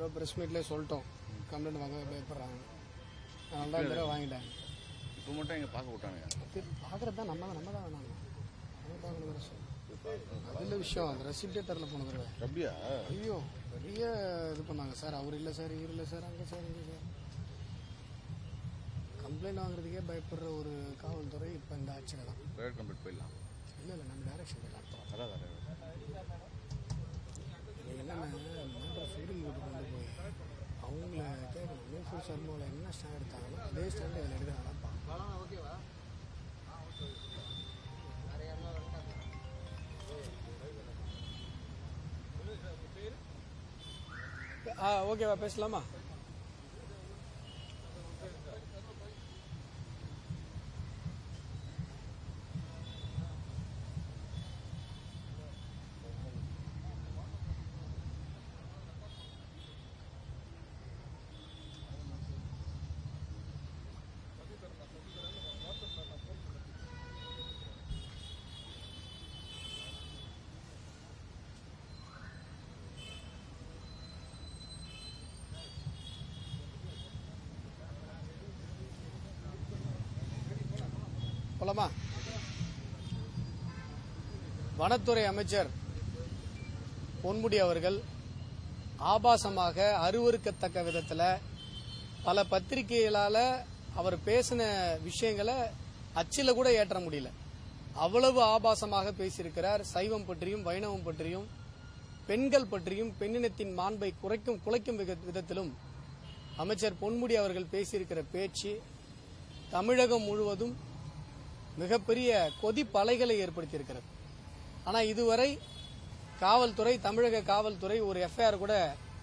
தடவை ப்ரெஸ் மீட்லேயே சொல்லிட்டோம். கம்ப்ளைண்ட் வாங்க பயப்படுறாங்க. அதனால தான் இந்த தடவை வாங்கிட்டாங்க இப்போ மட்டும் எங்க பார்க்க விட்டானுங்க. பார்க்குறது தான் நம்ம நம்ம தான் வேணாங்க நம்ம பார்க்கணும் விஷயம். அந்த ரெசிப்டே தரல போன தடவை. அப்படியா? ஐயோ பெரிய இது பண்ணாங்க. சார் அவர் இல்லை சார் இவர் இல்லை சார் அங்கே சார் இங்கே சார். கம்ப்ளைண்ட் வாங்குறதுக்கே பயப்படுற ஒரு காவல்துறை இப்போ இந்த ஆட்சியில் தான். கம்ப்ளீட் போயிடலாம். இல்லை இல்லை நம்ம டைரக்ஷன் போயிடலாம். அதான். என்னென்ன மேட்ரு ஃபீலிங் போட்டு கொண்டு போய் அவங்கள கேட்கணும் நூஃபூர் சர்மாவில் என்ன ஸ்டாண்ட் எடுத்தாங்களோ அதே ஸ்டாண்ட் இதில் எடுக்கிறாங்களா ஓகேவா ஓகேவா பேசலாமா? மூலமா வனத்துறை அமைச்சர் பொன்முடி அவர்கள் ஆபாசமாக அருவருக்கத்தக்க விதத்தில் பல பத்திரிகைகளால் அவர் பேசின விஷயங்களை அச்சில கூட ஏற்ற முடியல. அவ்வளவு ஆபாசமாக பேசியிருக்கிறார். சைவம் பற்றியும் வைணவம் பற்றியும் பெண்கள் பற்றியும் பெண்ணினத்தின் மாண்பை குறைக்கும் குலைக்கும் விதத்திலும் அமைச்சர் பொன்முடி அவர்கள் பேசியிருக்கிற பேச்சு தமிழகம் முழுவதும் மிகப்பெரிய கொதிப்பலைகளை ஏற்படுத்தியிருக்கிறது. ஆனால் இதுவரை காவல்துறை தமிழக காவல்துறை ஒரு எஃப்ஐஆர் கூட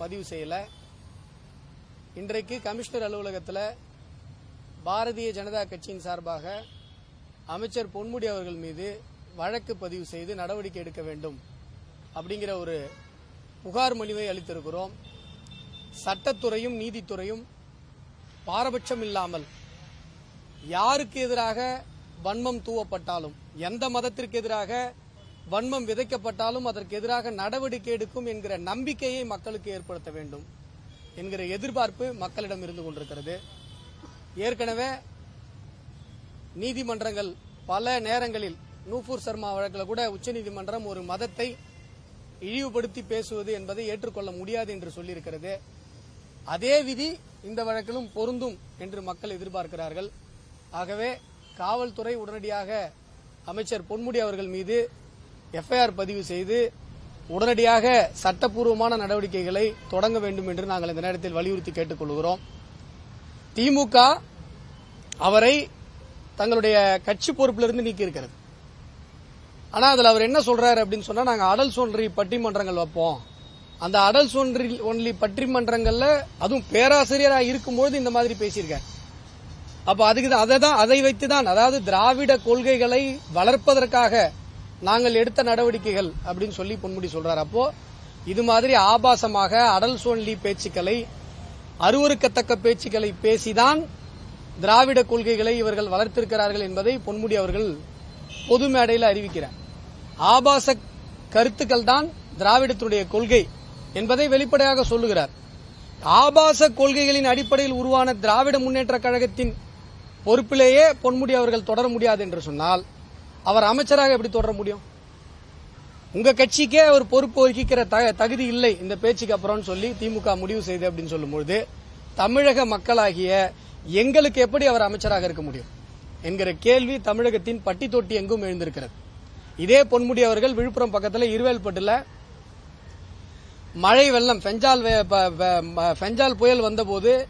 பதிவு செய்யலை. இன்றைக்கு கமிஷனர் அலுவலகத்தில் பாரதிய ஜனதா கட்சியின் சார்பாக அமைச்சர் பொன்முடி அவர்கள் மீது வழக்கு பதிவு செய்து நடவடிக்கை எடுக்க வேண்டும் அப்படிங்கிற ஒரு புகார் மொழிவை அளித்திருக்கிறோம். சட்டத்துறையும் நீதித்துறையும் பாரபட்சம் இல்லாமல் யாருக்கு எதிராக வன்மம் தூவப்பட்டாலும் எந்த மதத்திற்கு எதிராக வன்மம் விதைக்கப்பட்டாலும் அதற்கு எதிராக நடவடிக்கை எடுக்கும் என்கிற நம்பிக்கையை மக்களுக்கு ஏற்படுத்த வேண்டும் என்கிற எதிர்பார்ப்பு மக்களிடம் இருந்து கொண்டிருக்கிறது. ஏற்கனவே நீதிமன்றங்கள் பல நேரங்களில் நூபூர் சர்மா வழக்கில் கூட உச்சநீதிமன்றம் ஒரு மதத்தை இழிவுபடுத்தி பேசுவது என்பதை ஏற்றுக்கொள்ள முடியாது என்று சொல்லியிருக்கிறது. அதே விதி இந்த வழக்கிலும் பொருந்தும் என்று மக்கள் எதிர்பார்க்கிறார்கள். ஆகவே காவல்துறை உடனடியாக அமைச்சர் பொன்முடி அவர்கள் மீது எஃப்ஐஆர் பதிவு செய்து உடனடியாக சட்டப்பூர்வமான நடவடிக்கைகளை தொடங்க வேண்டும் என்று நாங்கள் இந்த நேரத்தில் வலியுறுத்தி கேட்டுக்கொள்கிறோம். திமுக அவரை தங்களுடைய கட்சி பொறுப்பிலிருந்து நீக்கியிருக்கிறது. ஆனால் அதில் அவர் என்ன சொல்றாரு அப்படின்னு சொன்னா நாங்கள் அடல் ஒன்றி பட்டிமன்றங்கள் வைப்போம். அந்த அடல் ஒன்றி ஒன்லி பட்டிமன்றங்கள்ல அதுவும் பேராசிரியராக இருக்கும்போது இந்த மாதிரி பேசியிருக்கேன் அப்ப அதுக்கு தான் அதை தான் அதை வைத்து தான் அதாவது திராவிட கொள்கைகளை வளர்ப்பதற்காக நாங்கள் எடுத்த நடவடிக்கைகள் அப்படின்னு சொல்லி பொன்முடி சொல்றாரு. அப்போ இது மாதிரி ஆபாசமாக அடல் சோன்லி பேச்சுக்களை அருவருக்கத்தக்க பேச்சுக்களை பேசிதான் திராவிட கொள்கைகளை இவர்கள் வளர்த்திருக்கிறார்கள் என்பதை பொன்முடி அவர்கள் பொது மேடையில் அறிவிக்கிறார். ஆபாச கருத்துக்கள் தான் திராவிடத்துடைய கொள்கை என்பதை வெளிப்படையாக சொல்லுகிறார். ஆபாச கொள்கைகளின் அடிப்படையில் உருவான திராவிட முன்னேற்ற கழகத்தின் பொறுப்பிலேயே பொன்முடி அவர்கள் தொடர முடியாது என்று சொன்னால் அவர் அமைச்சராக எப்படி தொடர முடியும்? உங்க கட்சிக்கே அவர் பொறுப்பு வகிக்கிற தகுதி இல்லை இந்த பேச்சுக்கு அப்புறம்னு சொல்லி திமுக முடிவு செய்து அப்படின்னு சொல்லும்பொழுது தமிழக மக்களாகிய எங்களுக்கு எப்படி அவர் அமைச்சராக இருக்க முடியும்? என்கிற கேள்வி தமிழகத்தின் பட்டி தொட்டி எங்கும் எழுந்திருக்கிறது. இதே பொன்முடி அவர்கள் விழுப்புரம் பக்கத்தில் இருவேல்பட்டுல மழை வெள்ளம் பெஞ்சால் வே- பெஞ்சால் புயல் வந்தபோது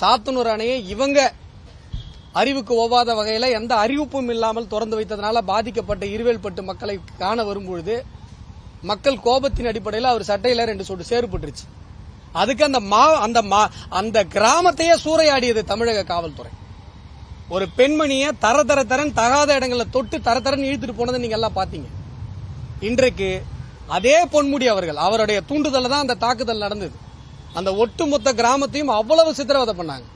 சாத்தனூர் அணையை இவங்க அறிவுக்கு ஒவ்வாத வகையில் எந்த அறிவிப்பும் இல்லாமல் திறந்து வைத்ததனால பாதிக்கப்பட்ட இருவேல்பட்டு மக்களை காண வரும்பொழுது மக்கள் கோபத்தின் அடிப்படையில் அவர் சட்டையில ரெண்டு சொட்டு சேறுபட்டுருச்சு அதுக்கு அந்த மா அந்த மா அந்த கிராமத்தையே சூறையாடியது தமிழக காவல்துறை. ஒரு பெண்மணியை தர தர தரன் தகாத இடங்களில் தொட்டு தர தரன் இழுத்துட்டு போனதை நீங்க எல்லாம் பாத்தீங்க இன்றைக்கு அதே பொன்முடி அவர்கள் அவருடைய தூண்டுதல் தான் அந்த தாக்குதல் நடந்தது. அந்த ஒட்டுமொத்த கிராமத்தையும் அவ்வளவு சித்திரவதை பண்ணாங்க.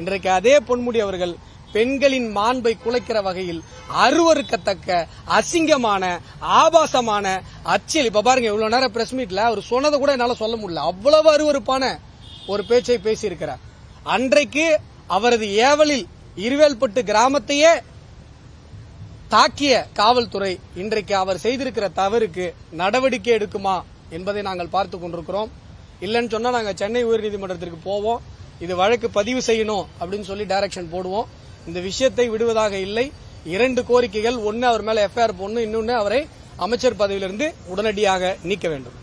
இன்றைக்கு அதே பொன்முடி அவர்கள் பெண்களின் மாண்பை குலைக்கிற வகையில் அருவறுக்கத்தக்க அசிங்கமான ஆபாசமான அச்சியல் இப்ப பாருங்க இவ்வளவு நேரம் பிரஸ் மீட்ல அவர் சொன்னதை கூட என்னால சொல்ல முடியல. அவ்வளவு அருவருப்பான ஒரு பேச்சை பேசியிருக்கிறார். அன்றைக்கு அவரது ஏவலில் இருவேல்பட்டு கிராமத்தையே தாக்கிய காவல்துறை இன்றைக்கு அவர் செய்திருக்கிற தவறுக்கு நடவடிக்கை எடுக்குமா என்பதை நாங்கள் பார்த்து கொண்டிருக்கிறோம். இல்லைன்னு சொன்னா நாங்கள் சென்னை உயர்நீதிமன்றத்திற்கு போவோம். இது வழக்கு பதிவு செய்யணும் அப்படின்னு சொல்லி டைரக்ஷன் போடுவோம். இந்த விஷயத்தை விடுவதாக இல்லை. இரண்டு கோரிக்கைகள். ஒன்னு அவர் மேல எஃப்ஐஆர் போடணும் இன்னொன்னு அவரை அமைச்சர் பதவியிலிருந்து உடனடியாக நீக்க வேண்டும்.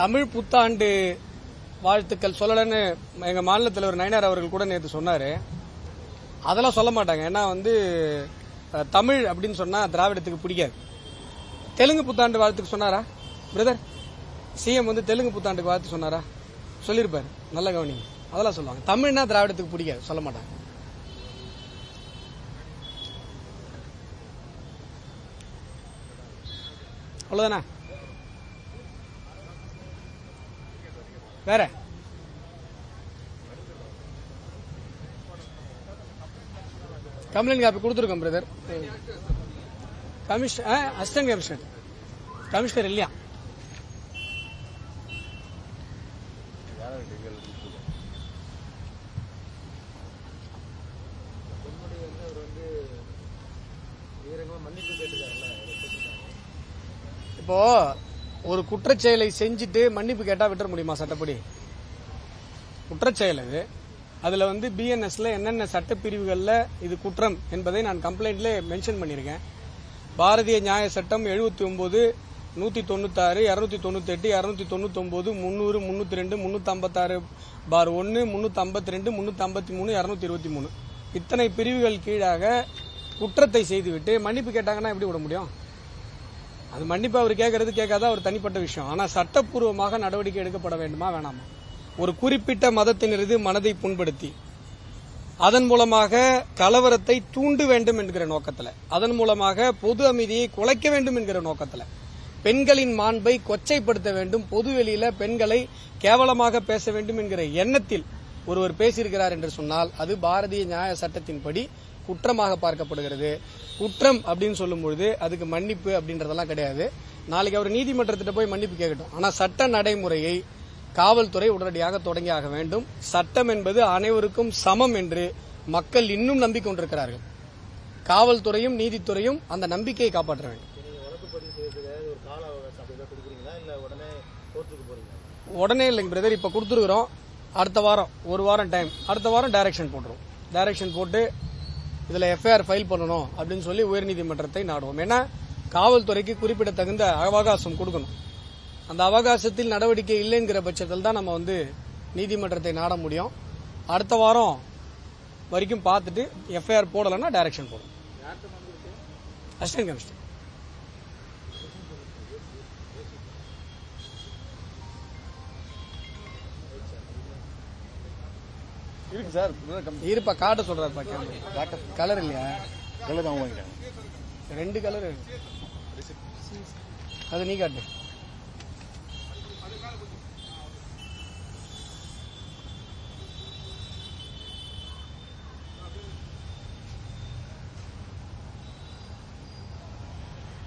தமிழ் புத்தாண்டு வாழ்த்துக்கள் சொல்லலன்னு எங்க மாநில தலைவர் நயனார் அவர்கள் கூட நேற்று சொன்னாரு. அதெல்லாம் சொல்ல மாட்டாங்க. ஏன்னா வந்து தமிழ் அப்படின்னு சொன்னா திராவிடத்துக்கு பிடிக்காது. தெலுங்கு புத்தாண்டு வாழ்த்துக்கு சொன்னாரா? பிரதர் சிஎம் வந்து தெலுங்கு புத்தாண்டுக்கு வாழ்த்து சொன்னாரா? சொல்லியிருப்பாரு நல்ல கவனிங்க. அதெல்லாம் சொல்லுவாங்க. தமிழ்னா திராவிடத்துக்கு பிடிக்காது. சொல்ல மாட்டாங்க. அவ்வளவுதானே? வேற? கம்ப்ளைண்ட் காப்பி கொடுத்துருக்கோம் brother commissioner assistant commissioner commissioner இல்லையா? இப்போ ஒரு குற்றச்செயலை செஞ்சுட்டு மன்னிப்பு கேட்டா விட்டுற முடியுமா சட்டப்படி? குற்றச்செயல் அது. அதில் வந்து பிஎன்எஸ்ல என்னென்ன சட்டப்பிரிவுகளில் இது குற்றம் என்பதை நான் கம்ப்ளைண்ட்ல மென்ஷன் பண்ணியிருக்கேன். பாரதிய நியாய சட்டம் எழுபத்தி ஒன்பது நூற்றி தொண்ணூத்தாறு இரநூத்தி தொண்ணூத்தெட்டு இரநூத்தி தொண்ணூத்தொம்பது முந்நூறு முந்நூற்றி ரெண்டு முந்நூற்றம்பத்தாறு பார் ஒன்று முந்நூற்றம்பத்தி ரெண்டு முந்நூற்றம்பத்தி மூணு இரநூத்தி இருபத்தி மூணு. இத்தனை பிரிவுகள் கீழாக குற்றத்தை செய்துவிட்டு மன்னிப்பு கேட்டாங்கன்னா எப்படி விட முடியும்? அது மன்னிப்பு அவர் கேட்கறது கேட்காத ஒரு தனிப்பட்ட விஷயம். ஆனால் சட்டப்பூர்வமாக நடவடிக்கை எடுக்கப்பட வேண்டுமா? வேணாமா? ஒரு குறிப்பிட்ட மதத்தினரது மனதை புண்படுத்தி அதன் மூலமாக கலவரத்தை தூண்டு வேண்டும் என்கிற நோக்கத்தில் அதன் மூலமாக பொது அமைதியை குலைக்க வேண்டும் என்கிற நோக்கத்தில் பெண்களின் மாண்பை கொச்சைப்படுத்த வேண்டும் பொது வெளியில பெண்களை கேவலமாக பேச வேண்டும் என்கிற எண்ணத்தில் ஒருவர் பேசியிருக்கிறார் என்று சொன்னால் அது பாரதிய நியாய சட்டத்தின்படி குற்றமாக பார்க்கப்படுகிறது. குற்றம் அப்படின்னு சொல்லும்பொழுது அதுக்கு மன்னிப்பு அப்படின்றதெல்லாம் கிடையாது. நாளைக்கு அவர் நீதிமன்றத்திட்ட போய் மன்னிப்பு கேட்கட்டும். ஆனா சட்ட நடைமுறையை காவல்துறை உடனடியாக தொடங்கியாக வேண்டும். சட்டம் என்பது அனைவருக்கும் சமம் என்று மக்கள் இன்னும் நம்பிக்கொண்டிருக்கிறார்கள் காவல்துறையும் நீதித்துறையும் அந்த நம்பிக்கையை காப்பாற்ற வேண்டும். உடனே இல்லைங்க பிரதர் இப்ப கொடுத்துருக்குறோம். அடுத்த வாரம் ஒரு வாரம் டைம் அடுத்த வாரம் டைரக்ஷன் போட்டுரும் டைரக்ஷன் போட்டு இதுல எஃப்ஐஆர் ஃபைல் பண்ணணும் அப்படின்னு சொல்லி உயர்நீதிமன்றத்தை நாடுவோம். ஏன்னா காவல்துறைக்கு குறிப்பிடத்தகுந்த அவகாசம் கொடுக்கணும். அந்த அவகாசத்தில் நடவடிக்கை இல்லைங்கிற பட்சத்தில் தான் நம்ம வந்து நீதிமன்றத்தை நாட முடியும். அடுத்த வாரம் வரைக்கும் பார்த்துட்டு எஃப்ஐஆர் போடலைன்னா டைரக்ஷன் போடும். அசிஸ்டன்ட் கமிஷனர் இருக்கு சார் இருப்பா காட்ட சொல்றாருப்பா கேமரா கலர் இல்லையா? கலர் அவங்க வாங்கிட்டாங்க. ரெண்டு கலர் அது நீ காட்டு.